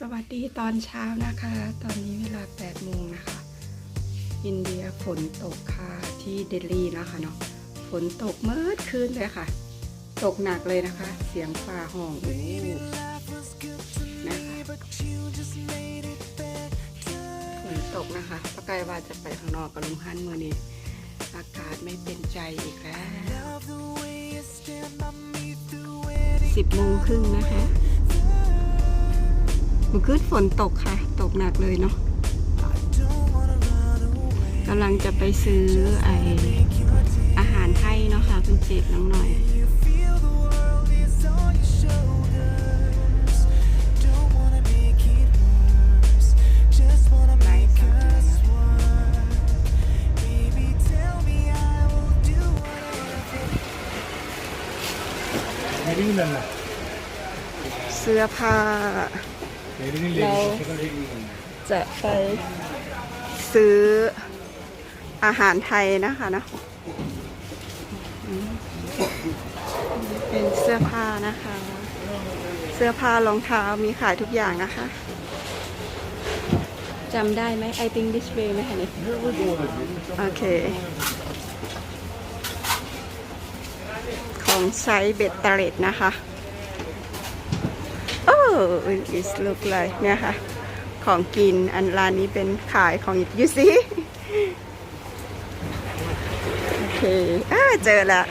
สวัสดีตอนเช้านะคะ ตอนนี้เวลา8โมงนะคะ อินเดียฝนตกค่ะที่เดลีนะคะเนาะ ฝนตกเมื่อคืนเลยค่ะ ตกหนักเลยนะคะ เสียงฟ้าห้องโอ้นะคะฝนตกนะคะป้าไกว่าจะไปข้างนอกกับลุงฮันมือนี้ อากาศไม่เป็นใจอีกแล้วสิบโมงครึ่งนะคะ มื่อคืนฝนตกค่ะ ตกหนักเลยเนาะกำลังจะไปซื้อไออาหารไทยเนาะค่ะคุณเจ็บน้องหน่อย Meringan na. เสื้อผ้า Meringan No. ladies. จะไปซื้ออาหารไทยนะคะนะเป็นเสื้อผ้านะคะ เสื้อผ้ารองเท้ามีขายทุกอย่างนะคะจำได้ไหม I think this way ไหมคะนี่โอเค ของใช้เบ็ดเตล็ดนะคะ it look like เนี่ยค่ะ ของกินอันร้านนี้เป็นขายของยูซีโอเคอ่าเจอละ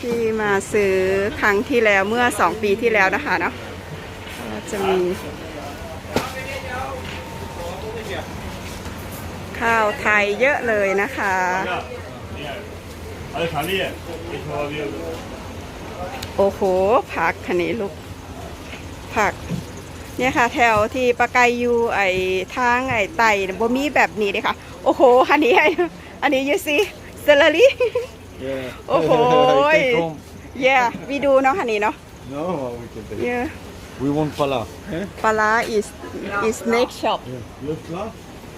ที่มาซื้อครั้งที่แล้วเมื่อสองปีที่แล้วนะคะเนาะก็จะมี ข้าวไทยเยอะเลยนะคะ Alle Familie. Ich war wir. โอ้โห ผักคันนี้ลูก ผัก เนี่ยค่ะ แถวที่ปะไกายอยู่ไอ้ทางไอ้ไต่บ่มีแบบนี้เลยค่ะ โอ้โห อันนี้ไอ้อันนี้ยูซีเซลลี่ Yeah. Oh, boy. Take home. เย่วีดูเนาะคันนี้เนาะ No, we can take. เย่ We want pala. Eh? ปลาร้า is is next shop Yeah. Look klar.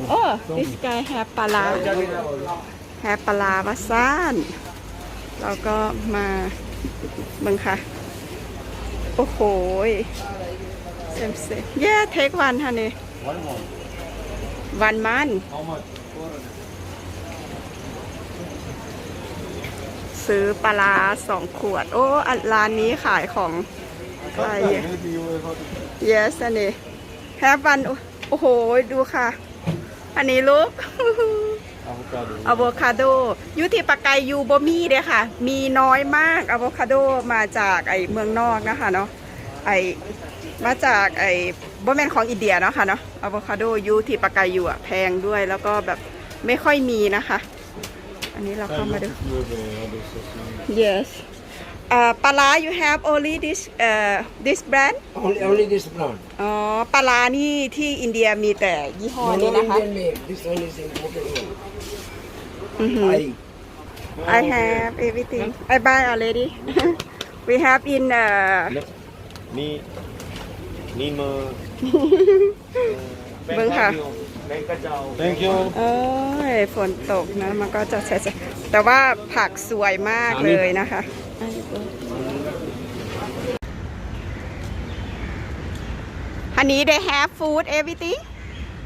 โอ้ this guy have ปลาร้า have ปลาร้ามาซ่านเราก็มาเบิ่งค่ะ โอ้โห เซมเซเย่เทควันค่ะนี่ One more. วันมัน How much? ซื้อปลาร้าสองขวด โอ้อันร้านนี้ขายของใคร Maybe you will have to. yes อันนี้แฮปวันโอ้โห ดูค่ะ อันนี้ลูก Avocado. อะโวคาโดอยู่ที่ปากไกยูบ่มีเด้อค่ะ มีน้อยมากอะโวคาโดมาจากไอเมืองนอกนะคะเนาะ ไอมาจากไอบ่แม่นของอินเดียเนาะค่ะเนาะอะโวคาโดอยู่ที่ปากไกยูอะแพงด้วยแล้วก็แบบไม่ค่อยมีนะคะ อันนี้เราเข้ามาดู You have uh, other sauce. yes อ่าปลาร้า you have only this เอ่อ this brand Only, only this brand. อ๋อปลาร้านี่ที่อินเดียมีแต่ยี่ห้อ No, นี้ no นะคะ Indian made. This one is imported one. อือหือ I, I have everything I buy already we have in uh Ni. Ni mơ. เบิ่งค่ะ Thank you. โอ้ยฝนตกนะมันก็จะแฉะๆแต่ว่าผักสวยมากเลยนะคะ อันนี้ they have food everything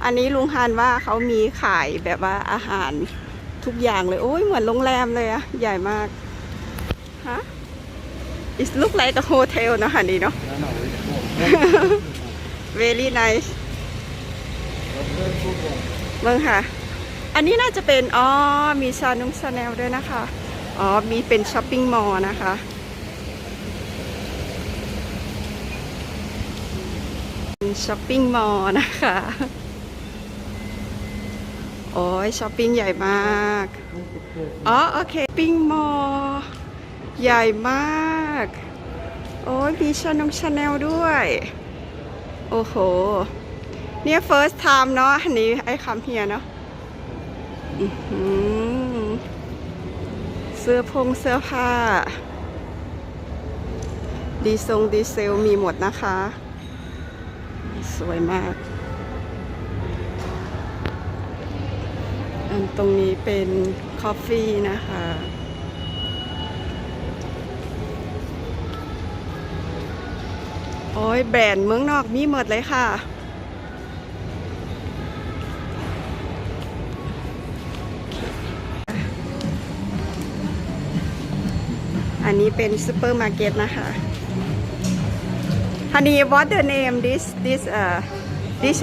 อันนี้ลุงฮันว่าเขามีขายแบบว่าอาหารทุกอย่างเลย โอ้ยเหมือนโรงแรมเลยอะใหญ่มาก ฮะ it look like a hotel เนะอันนี้เนาะ very nice เบิ่งค่ะ อันนี้น่าจะเป็น อ๋อ มีชานุ่งชาแนลด้วยนะคะ อ๋อ มีเป็นช้อปปิ้งมอลล์นะคะช้อปปิ้งมอลล์นะคะ โอ้ยช้อปปิ้งใหญ่มาก อ๋อ โอเค ปิ้งมอลล์ใหญ่มาก โอ้ยมีชานงชาแนลด้วย โอ้โห เนี่ย first time เนาะอันนี้ไอ้คำเฮียเนาะเสื้อพงเสื้อผ้า ดีทรงดีเซลมีหมดนะคะ สวยมาก อันตรงนี้เป็นคอฟฟี่นะคะ โอ้ยแบรนด์เมืองนอกมีหมดเลยค่ะ อันนี้เป็นซูเปอร์มาร์เก็ตนะคะฮันนี่ what the name this this uh this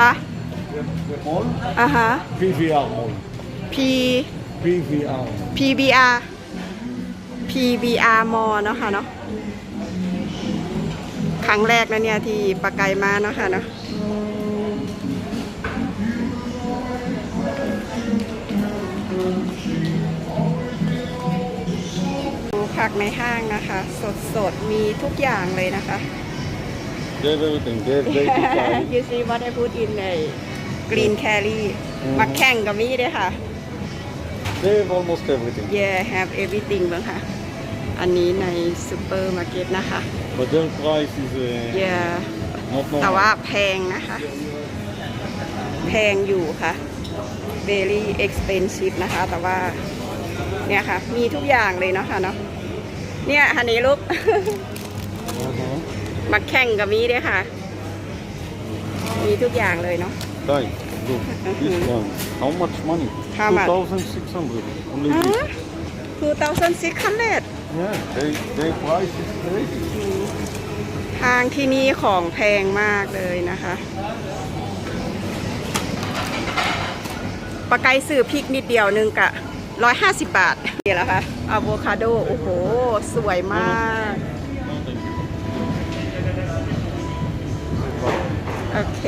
ฮะ The mall? Uh huh. PVR mall. P. PVR. PVR. PVR mall เนาะค่ะเนาะ ครั้งแรกนะเนี่ยที่ปากไกมาเนาะค่ะเนาะดูผักในห้างนะคะ สดสดๆมีทุกอย่างเลยนะคะ They have everything. They have baby carrots. you see what I put in the green curry มักแข่งกับมีด้วยค่ะ They have almost everything. Yeah have everything เบ้างค่ะ อันนี้ในซูเปอร์มาร์เก็ตนะคะ But their price is uh, Yeah not normal. แต่ว่าแพงนะคะ แพงอยู่ค่ะ very expensive นะคะ แต่ว่า เนี่ยค่ะ มีทุกอย่างเลยเนาะค่ะเนาะ เนี่ยฮันนี้ลูก Uh-huh. มาแข่งกับมีด้วยค่ะ มีทุกอย่างเลยเนาะ Guys, look, this one. How much money? How much? 2,600. Only this. 2,600 Yeah, they, their price is crazy. ทางที่นี่ของแพงมากเลยนะคะปลาไก่ซื้อพริกนิดเดียวนึงกะ150บาทนี่แหละค่ะอะโวคาโด โอ้โห สวยมาก โอเค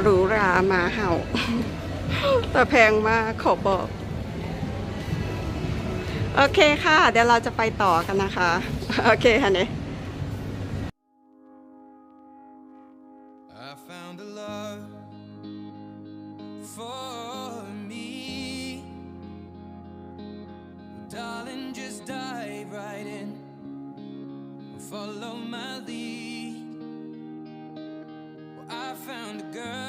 หรูรามาเห่า แต่แพงมากขอบอก โอเคค่ะ เดี๋ยวเราจะไปต่อกันนะคะ โอเคค่ะเนี่ย follow my lead. Well, I found a girl.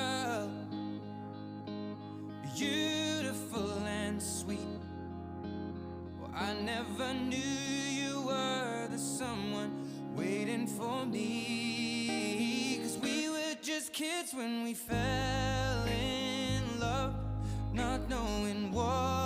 Never knew you were the someone waiting for me. Cause we were just kids when we fell in love, not knowing what